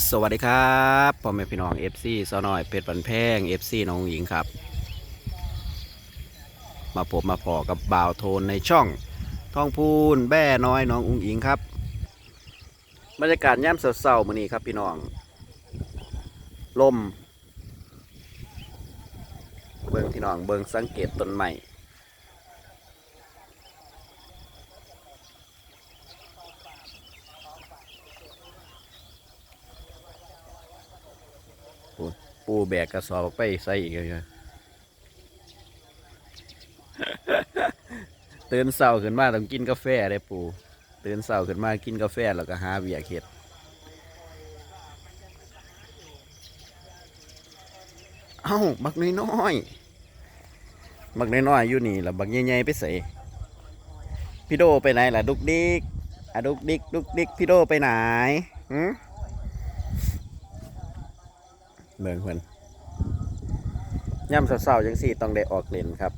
สวัสดีครับพ่อแม่พี่น้อง FC สาวน้อยเพชรบันแพง FC น้องหญิงครับ มาพบมาพอกับบ่าวโทนในช่องทองพูนแบ่น้อยน้องอุ้งอิงครับบรรยากาศย่ำเศร้าๆมื้อนี้ครับพี่น้องลมเบิ่งพี่น้องเบิ่งสังเกตต้นไม้ ปูแบกกระสอบไปใส่อีกเลยตื่นเช้าขึ้นมาต้องกินกาแฟได้ปูตื่นเช้าขึ้นมากินกาแฟแล้วก็หาเบียเข็ดเอ้าบักน้อยๆบักน้อยๆอยู่นี่แล้วบักใหญ่ๆไปใส่พี่โดไปไหนล่ะดุกดิกอะดุกดิกดุกดิกพี่โดไปไหนหืม เมืองเพิ่นย่ำเสาๆจังสี่ต้องได้ออกเล่นครับ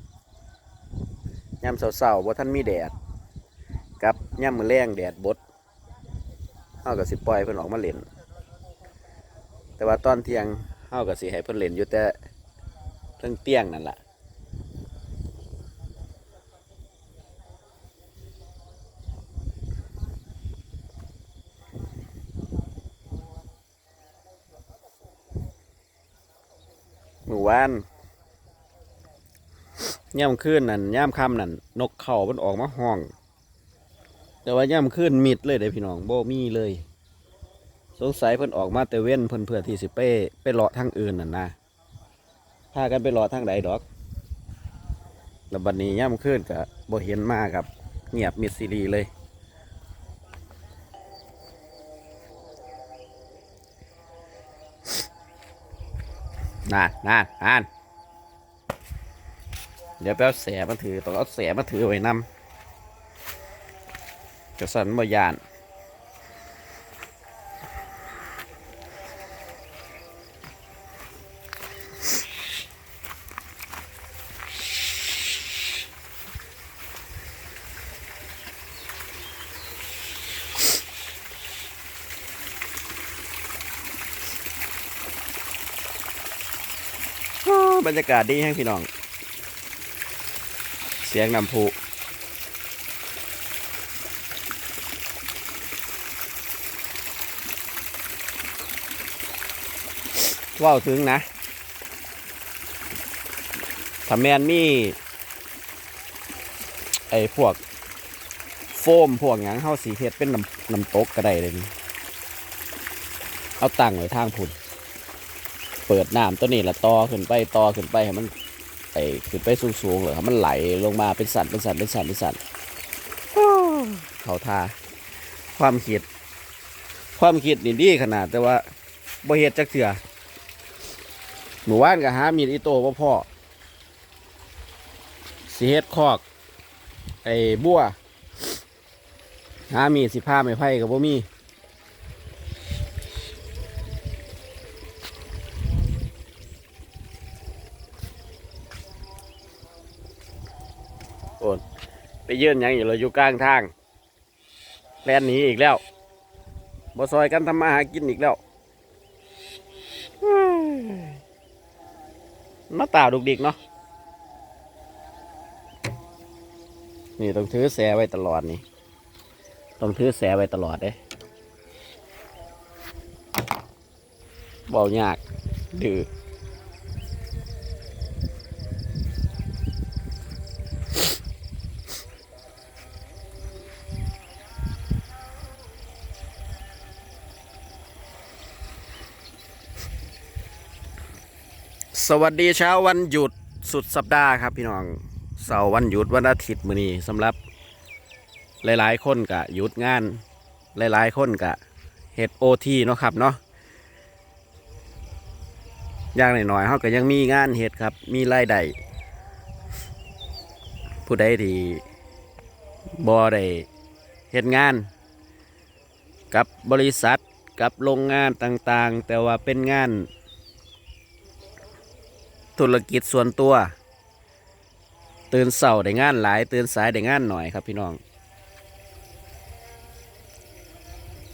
ย่ำเสาๆว่าท่านมีแดดกับย่ำมือแรงแดดบดเฮากับสิปล่อยเพิ่นออกมาเล่น แต่ว่าตอนเที่ยงเฮากับสิให้เพิ่นเล่นอยู่แต่เรื่องเตี้ยงนั่นแหละ มื่อวานย่ำขึ้นนั่นย่ำค่ำนั่นนกเขามันออกมาห้อง แต่ว่าย่ำขึ้นมิดเลยเด้พี่น้องโบมีเลย สงสัยเพิ่นออกมาแต่เว้นเพิ่นเพื่อที่สิไปไปเลาะทางอื่นนั่นนะพากันไปเลาะทางใดดอกแล้วบัดนี้ย่ำขึ้นกับโบเห็นมากครับ เงียบมิดซีรีเลย นานนานนานเดี๋ยวไปเอาแสมาถือต้องเอาเสียมาถือไว้นำกระสันมายาน บรรยากาศดีแห้งพี่น้อง เสียงน้ำพุว่าวถึงนะถ้าแมนมีไอ้พวก โฟมพวกหยังเข้าสีเฮ็ดเป็นน้ำน้ำตกก็ได้เลยนี่เอาตั้งไว้ทางพุ่น เปิดน้ำตัวนี้ละต่อขึ้นไปต่อขึ้นไปให้มันไอ้ขึ้นไปสูงๆเลยครับมันไหลลงมาเป็นสันเป็นสันเป็นสันเป็นสันเขาทาความคิด ความคิดนี่ดีขนาด แต่ว่าบ่เฮ็ดจักเถื่อหมู่บ้านก็หามีดอิโต้บ่พ่อสิเฮ็ดคอก ไอ้บัวหามีดสิผ้าไม่ไผ่กับบ่มี โอนไปยื่นยังอยู่เลยอยู่กลางทางแลนหนีอีกแล้วบ่ซอยกันทำมาหากินอีกแล้วมาตาดุกดิกเนาะนี่ต้องถือแสไว้ตลอดนี่ ต้องถือแสไว้ตลอดเด้เบายากดื้อ สวัสดีเช้าวันหยุดสุดสัปดาห์ครับพี่น้องเสาร์วันหยุดวันอาทิตย์มื้อนี้สำหรับหลายๆ คนกะหยุดงาน หลายๆ คนกะเฮ็ดโอทีเนาะครับเนาะอย่างหน่อยๆเขาก็ยังมีงานเฮ็ดครับ มีรายได้ผู้ใดที่บ่ได้เฮ็ดงาน กับบริษัทกับโรงงานต่างๆ แต่ว่าเป็นงาน ธุรกิจส่วนตัว ตื่นเสาได้งานหลาย ตื่นสายได้งานหน่อยครับพี่น้อง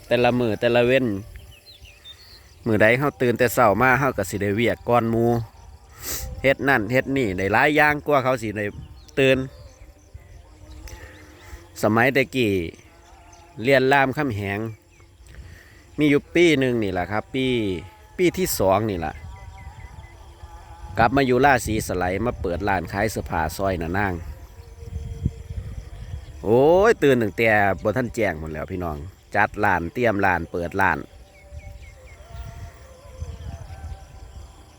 แต่ละมือแต่ละเว้น มือใดเฮาตื่นแต่เช้ามาเฮาก็สิได้เวียกก่อนมูเฮ็ดนั่นเฮ็ดนี่ได้หลายอย่างกว่าเขาสิได้ตื่นสมัยแต่กี้เรียนรามคำแหง มีอยู่ปีหนึ่งนี่แหละครับ ปีปีที่สองนี่แหละ กลับมาอยู่ล่าสีสไลด์มาเปิดร้านขายเสื้อผ้าซอยน่ะนางโอ้ยตื่นตั้งแต่บนท่านแจ้งหมดแล้วพี่น้อง จัดร้านเตรียมร้านเปิดร้าน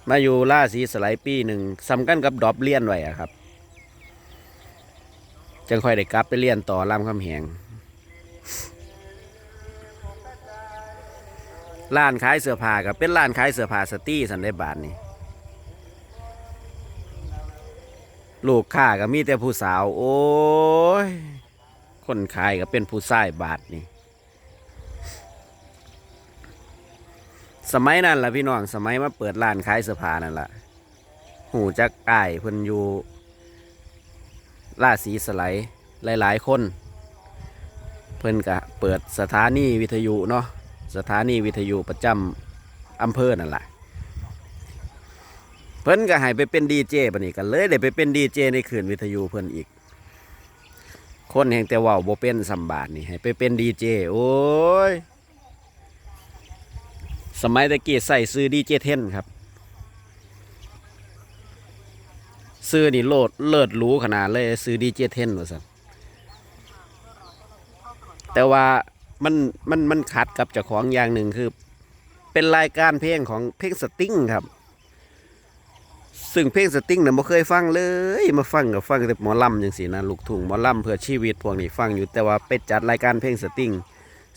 มาอยู่ล่าสีสไลด์ปีหนึ่งสำคัญกับดรอปเลียนไว้อะครับจังค่อยได้กลับไปเรียนต่อรามคำแหงร้านขายเสื้อผ้ากับเป็นร้านขายเสื้อผ้าสตรีสันได้บาทนี่ ลูกค้าก็มีแต่ผู้สาว โอ้ย คนขายก็เป็นผู้ชายบาทนี่ สมัยนั้นล่ะพี่น้องสมัยมาเปิดร้านขายเสื้อผ้านั่นล่ะหูจักอ้ายเพิ่นอยู่ล่าสีสไลด์หลาย ๆ คน เพิ่นก็เปิดสถานีวิทยุเนาะสถานีวิทยุประจำอำเภอนั่นแหละ เพิ่นก็ให้ไปเป็นดีเจบัดนี้กันเลยได้ไปเป็นดีเจในคืนวิทยุเพิ่นอีก คนแห่งแต่ว่าบ่เป็นสัมบาทนี่ให้ไปเป็นดีเจโอ้ยสมัยตะกี้ใส่ซื้อดีเจเทนครับ ซื้อนี่โลดเลิศรูขนาดเลยซื้อดีเจเทนว่าสันแต่ว่ามันมันมันขัดกับเจ้าของอย่างหนึ่งคือ เป็นรายการเพลงของเพลงสตริงครับ ซึ่งเพลงสติงเนี่ยไม่เคยฟังเลย มาฟังกับฟังแต่หมอลำอย่างสีนะลูกทุ่งหมอลำเพื่อชีวิตพวกนี้ฟังอยู่แต่ว่าไปจัดรายการเพลงสติง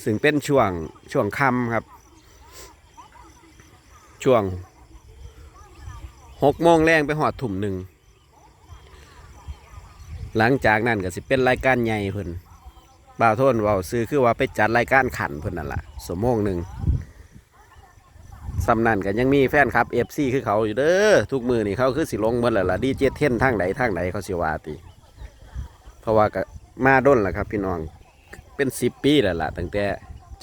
ซึ่งเป็นช่วงช่วงค่ำครับ ช่วงหกโมงแรงไปหอดทุ่มหนึ่งหลังจากนั้นก็สิเป็นรายการใหญ่เพิ่นบ่าวทนว่าซื้อคือว่าไปจัดรายการขันเพิ่นนั่นละสมโมงหนึ่ง สำนันกันยังมีแฟนคลับเอฟซีคือเขาอยู่เด้อทุกมือนี่เขาคือสิลงเมื่อแล้วล่ะดีเจเท่นทางไหนทางไหนเขาสิวาติเพราะว่าก็มาด้นแหละครับ พี่น้องเป็นสิบปีแล้วล่ะตั้งแต่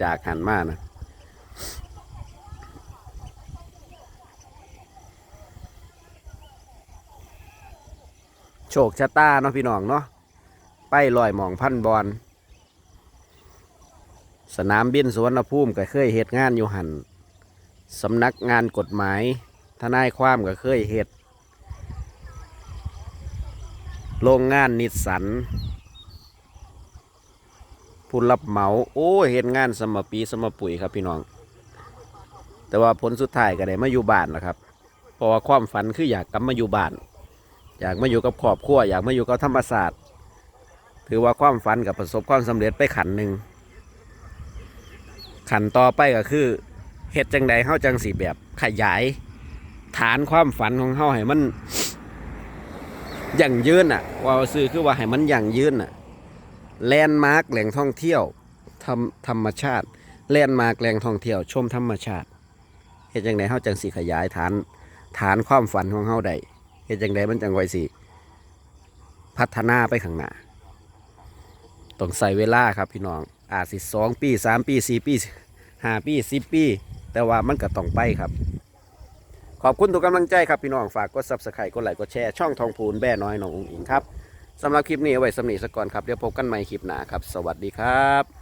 จากหันมานะโชคชะตาเนาะพี่น้องเนาะไปลอยหมองพันบอลสนามบินสวนภูมิก็เคยเหตุงานอยู่หัน สำนักงานกฎหมาย ทนายความก็เคยเหตุโรงงานนิสสันผู้รับเหมา โอ้เหตุงานสมปีสมปุ๋ยครับพี่น้อง แต่ว่าผลสุดท้ายก็ได้มาอยู่บ้านแล้วครับเพราะว่าความฝันคืออยากกลับมาอยู่บ้าน อยากมาอยู่กับครอบครัวอยากมาอยู่กับธรรมศาสตร์ถือว่าความฝันกับประสบความสำเร็จไปขันหนึ่งขันต่อไปก็คือ เฮ็ดจังใดเฮาจังสีแบบขยาย ฐานความฝันของเฮาให้มันยั่งยืนอะว่าซื้อคือว่าให้มันยั่งยืนอะแลนด์มาร์กแหล่งท่องเที่ยวธรรมธรรมชาติแลนด์มาร์กแหล่งท่องเที่ยว ชมธรรมชาติเฮ็ดจังใดเฮาจังสีขยายฐานฐานความฝันของเฮาได้เฮ็ดจังไดมันจังไวสิพัฒนาไปข้างหน้าต้องใส่เวลาครับพี่น้องอาจสิสองปีสามปีสี่ปีห้าปีสิบปี แต่ว่ามันก็ต้องไปครับ ขอบคุณทุกกำลังใจครับพี่น้องฝากกดซับสไครต์กดไลค์กดแชร์ช่องทองพูนแบ่น้อยน้องอุ๋งอิงครับสำหรับคลิปนี้เอาไว้สำนีสก่อนครับเดี๋ยวพบกันใหม่คลิปหน้าครับ สวัสดีครับ